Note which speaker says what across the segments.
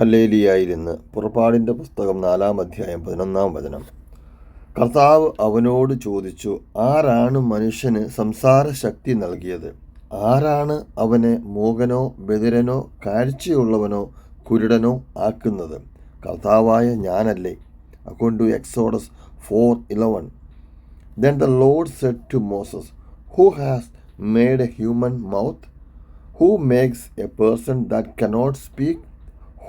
Speaker 1: ഹല്ലേലിയായിരുന്ന് പുറപ്പാടിന്റെ പുസ്തകം നാലാം അധ്യായം പതിനൊന്നാം വചനം. കർത്താവ് അവനോട് ചോദിച്ചു ആരാണ് മനുഷ്യന് സംസാര ശക്തി നൽകിയത്? ആരാണ് അവനെ മൂകനോ ബദിരനോ കാഴ്ചയുള്ളവനോ കുരുടനോ ആക്കുന്നത്? കർത്താവായ ഞാനല്ലേ. Account to Exodus four eleven. Then the Lord said to Moses who has made a human mouth who makes a person that cannot speak?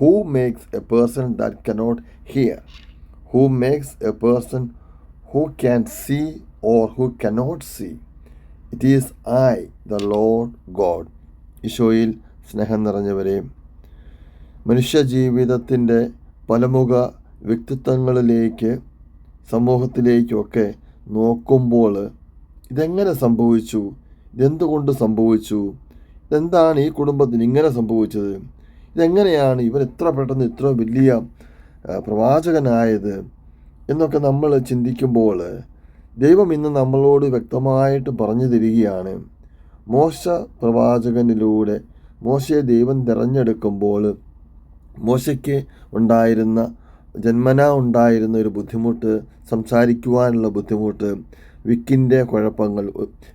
Speaker 1: Who makes a person that cannot hear who makes a person who can see or who cannot see. It is i the lord god. ഈശോയിൽ സ്നേഹം നിറഞ്ഞവരെ മനുഷ്യജീവിതത്തിന്റെ പലമുഖ വ്യക്തിത്വങ്ങളിലേക്ക് സമൂഹത്തിലേക്കൊക്കെ നോക്കുമ്പോൾ ഇതെങ്ങനെ സംഭവിച്ചു? ഇതെന്തുകൊണ്ട് സംഭവിച്ചു? ഇതെന്താണ് ഈ കുടുംബത്തിന് ഇങ്ങനെ സംഭവിച്ചത്? ഇതെങ്ങനെയാണ് ഇവൻ ഇത്ര പെട്ടെന്ന് ഇത്ര വലിയ പ്രവാചകനായത് എന്നൊക്കെ നമ്മൾ ചിന്തിക്കുമ്പോൾ ദൈവം ഇന്ന് നമ്മളോട് വ്യക്തമായിട്ട് പറഞ്ഞു തരികയാണ്. മോശ പ്രവാചകനിലൂടെ മോശയെ ദൈവം തിരഞ്ഞെടുക്കുമ്പോൾ മോശയ്ക്ക് ഉണ്ടായിരുന്ന ജന്മന ഉണ്ടായിരുന്ന ഒരു ബുദ്ധിമുട്ട് സംസാരിക്കുവാനുള്ള ബുദ്ധിമുട്ട് വിക്കിന്റെ കുഴപ്പങ്ങൾ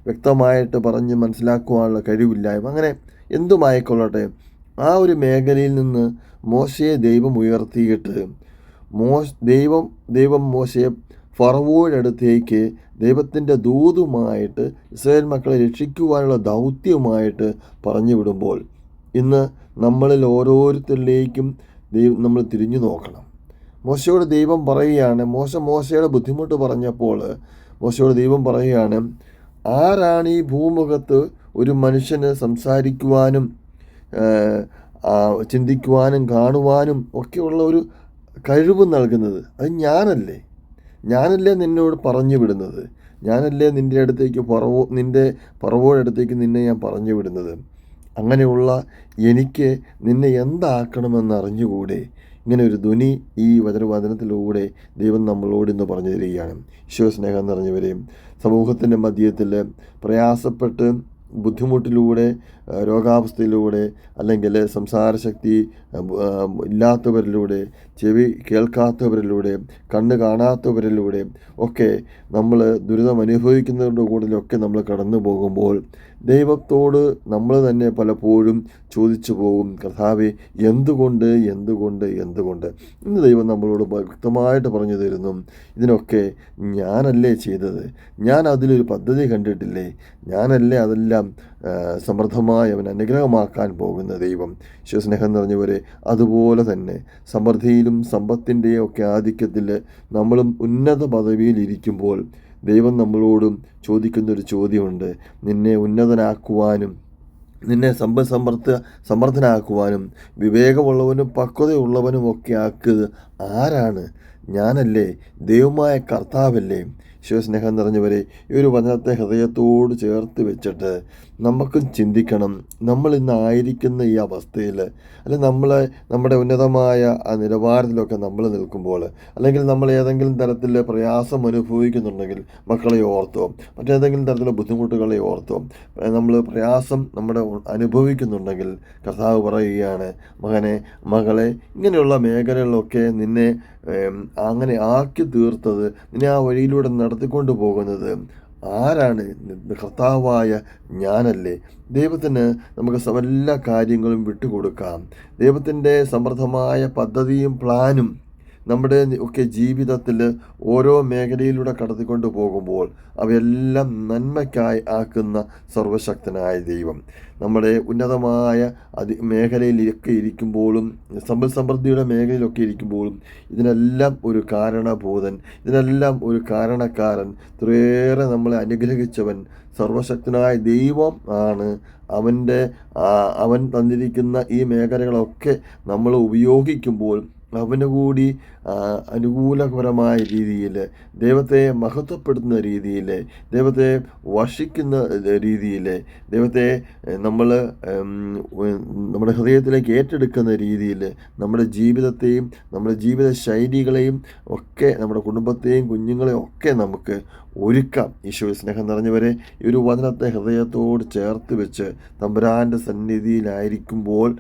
Speaker 1: വ്യക്തമായിട്ട് പറഞ്ഞ് മനസ്സിലാക്കുവാനുള്ള കഴിവില്ലായ്മ അങ്ങനെ എന്തുമായിക്കൊള്ളട്ടെ ആ ഒരു മേഖലയിൽ നിന്ന് മോശയെ ദൈവം ഉയർത്തിയിട്ട് മോശ ദൈവം ദൈവം മോശയെ ഫറവോടടുത്തേക്ക് ദൈവത്തിന്റെ ദൂതുമായിട്ട് ഇസ്രായേൽ മക്കളെ രക്ഷിക്കുവാനുള്ള ദൗത്യവുമായിട്ട് പറഞ്ഞു വിടുമ്പോൾ ഇന്ന് നമ്മളിൽ ഓരോരുത്തരിലേക്കും ദൈവം നമ്മൾ തിരിഞ്ഞു നോക്കണം. മോശയോട് ദൈവം പറയുകയാണ് മോശ മോശയുടെ ബുദ്ധിമുട്ട് പറഞ്ഞപ്പോൾ മോശയോട് ദൈവം പറയുകയാണ് ആരാണ് ഈ ഭൂമുഖത്ത് ഒരു മനുഷ്യന് സംസാരിക്കുവാനും ചിന്തിക്കുവാനും കാണുവാനും ഒക്കെയുള്ള ഒരു കഴിവ് നൽകുന്നത്. അത് ഞാനല്ലേ? ഞാനല്ലേ നിന്നോട് പറഞ്ഞു വിടുന്നത്? ഞാനല്ലേ നിന്റെ അടുത്തേക്ക് പറവോ നിന്റെ പറവോയുടെ അടുത്തേക്ക് നിന്നെ ഞാൻ പറഞ്ഞു വിടുന്നത്? അങ്ങനെയുള്ള എനിക്ക് നിന്നെ എന്താക്കണമെന്ന് അറിഞ്ഞുകൂടെ? ഇങ്ങനെ ഒരു ധ്വനി ഈ വചനവചനത്തിലൂടെ ദൈവം നമ്മളോട് ഇന്ന് പറഞ്ഞു തരികയാണ്. ഈശ്വരസ്നേഹം നിറഞ്ഞവരെയും സമൂഹത്തിന്റെ മധ്യത്തിൽ പ്രയാസപ്പെട്ട് ബുദ്ധിമുട്ടിലൂടെ രോഗാവസ്ഥയിലൂടെ അല്ലെങ്കിൽ സംസാരശക്തി ഇല്ലാത്തവരിലൂടെ ചെവി കേൾക്കാത്തവരിലൂടെ കണ്ണ് കാണാത്തവരിലൂടെ ഒക്കെ നമ്മൾ ദുരിതം അനുഭവിക്കുന്നവരുടെ കൂടുതലൊക്കെ നമ്മൾ കടന്നു പോകുമ്പോൾ ദൈവത്തോട് നമ്മൾ തന്നെ പലപ്പോഴും ചോദിച്ചു പോകും കർത്താവെ എന്തുകൊണ്ട് എന്തുകൊണ്ട് എന്തുകൊണ്ട്? ഇന്ന് ദൈവം നമ്മളോട് വ്യക്തമായിട്ട് പറഞ്ഞു തരുന്നു ഇതിനൊക്കെ ഞാനല്ലേ ചെയ്തത്? ഞാൻ അതിലൊരു പദ്ധതി കണ്ടിട്ടില്ലേ? ഞാനല്ലേ അതെല്ലാം ആ, സമൃദ്ധമായി അനുഗ്രഹമാക്കാൻ പോകുന്ന ദൈവം. ശിവസ്നേഹം നിറഞ്ഞവരെ അതുപോലെ തന്നെ സമൃദ്ധിയിലും സമ്പത്തിന്റെയും ഒക്കെ ആധിക്യത്തിൽ നമ്മളും ഉന്നത പദവിയിൽ ഇരിക്കുമ്പോൾ ദൈവം നമ്മളോടും ചോദിക്കുന്നൊരു ചോദ്യമുണ്ട്. നിന്നെ ഉന്നതനാക്കുവാനും നിന്നെ സമ്പ സമർത്ഥ സമർത്ഥനാക്കുവാനും വിവേകമുള്ളവനും പക്വതയുള്ളവനും ഒക്കെ ആക്കുക ആരാണ്? ഞാനല്ലേ ദൈവമായ കർത്താവല്ലേ? ശിവസ്നേഹം നിറഞ്ഞവരെ ഈ ഒരു വചനത്തെ ഹൃദയത്തോട് ചേർത്ത് വെച്ചിട്ട് നമുക്കും ചിന്തിക്കണം. നമ്മൾ ഇന്ന് ആയിരിക്കുന്ന ഈ അവസ്ഥയിൽ അല്ലെങ്കിൽ നമ്മൾ നമ്മുടെ ഉന്നതമായ ആ നിലവാരത്തിലൊക്കെ നമ്മൾ നിൽക്കുമ്പോൾ അല്ലെങ്കിൽ നമ്മൾ ഏതെങ്കിലും തരത്തിൽ പ്രയാസം അനുഭവിക്കുന്നുണ്ടെങ്കിൽ മക്കളെ ഓർത്തോ മറ്റേതെങ്കിലും തരത്തിലുള്ള ബുദ്ധിമുട്ടുകളെ ഓർത്തോ നമ്മൾ പ്രയാസം നമ്മുടെ അനുഭവിക്കുന്നുണ്ടെങ്കിൽ കർത്താവ് പറയുകയാണ് മകനെ മകളെ ഇങ്ങനെയുള്ള മേഖലകളിലൊക്കെ നിന്നെ അങ്ങനെ ആക്കി തീർത്തത് നിന്നെ ആ വഴിയിലൂടെ നടത്തിക്കൊണ്ട് പോകുന്നത്. ആരാണ്? കർത്താവായ ഞാനല്ലേ. ദൈവത്തിന് നമുക്ക് എല്ലാ കാര്യങ്ങളും വിട്ടുകൊടുക്കാം. ദൈവത്തിന്റെ സമൃദ്ധമായ പദ്ധതിയും പ്ലാനും നമ്മുടെ ഒക്കെ ജീവിതത്തിൽ ഓരോ മേഖലയിലൂടെ കടത്തിക്കൊണ്ട് പോകുമ്പോൾ അവയെല്ലാം നന്മയ്ക്കായി ആക്കുന്ന സർവശക്തനായ ദൈവം. നമ്മുടെ ഉന്നതമായ അതി മേഖലയിലൊക്കെ ഇരിക്കുമ്പോഴും സമ്പൽ സമൃദ്ധിയുടെ മേഖലയിലൊക്കെ ഇരിക്കുമ്പോഴും ഇതിനെല്ലാം ഒരു കാരണഭൂതൻ ഇതിനെല്ലാം ഒരു കാരണക്കാരൻ ഇത്രയേറെ നമ്മളെ അനുഗ്രഹിച്ചവൻ സർവശക്തനായ ദൈവം ആണ്. അവന്റെ അവൻ തന്നിരിക്കുന്ന ഈ മേഖലകളൊക്കെ നമ്മൾ ഉപയോഗിക്കുമ്പോൾ അവന് കൂടി അനുകൂലകരമായ രീതിയിൽ ദൈവത്തെ മഹത്വപ്പെടുത്തുന്ന രീതിയിൽ ദൈവത്തെ വർഷിക്കുന്ന രീതിയിൽ ദൈവത്തെ നമ്മൾ നമ്മുടെ ഹൃദയത്തിലേക്ക് ഏറ്റെടുക്കുന്ന രീതിയിൽ നമ്മുടെ ജീവിതത്തെയും നമ്മുടെ ജീവിത ശൈലികളെയും ഒക്കെ നമ്മുടെ കുടുംബത്തെയും കുഞ്ഞുങ്ങളെയും ഒക്കെ നമുക്ക് ഒരുക്കാം. ഈശോ സ്നേഹം നിറഞ്ഞവരെ ഈ ഒരു വചനത്തെ ഹൃദയത്തോട് ചേർത്ത് വെച്ച് തമ്പുരാന്റെ സന്നിധിയിലായിരിക്കുമ്പോൾ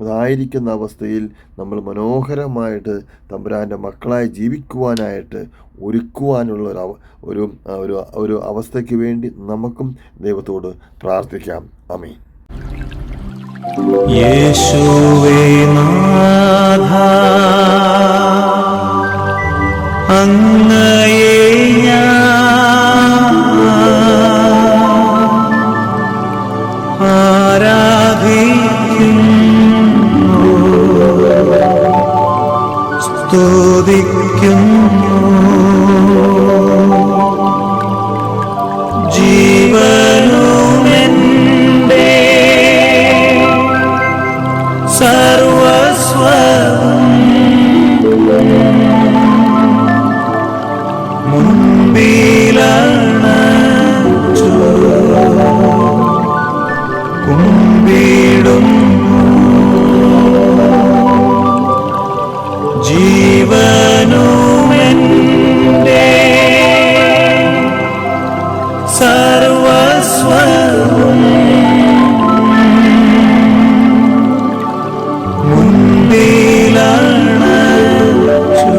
Speaker 1: അതായിരിക്കുന്ന അവസ്ഥയിൽ നമ്മൾ മനോഹരമായിട്ട് തമ്പുരാന്റെ മക്കളായി ജീവിക്കുവാനായിട്ട് ഒരുക്കുവാനുള്ള ഒരു ഒരു ഒരു ഒരു അവസ്ഥയ്ക്ക് വേണ്ടി നമുക്കും ദൈവത്തോട് പ്രാർത്ഥിക്കാം. അമീൻ
Speaker 2: യേശുവേ സ്തുതിക്കുന്നു സർവസ്വവും. മുൻപിലാണ് ചൂ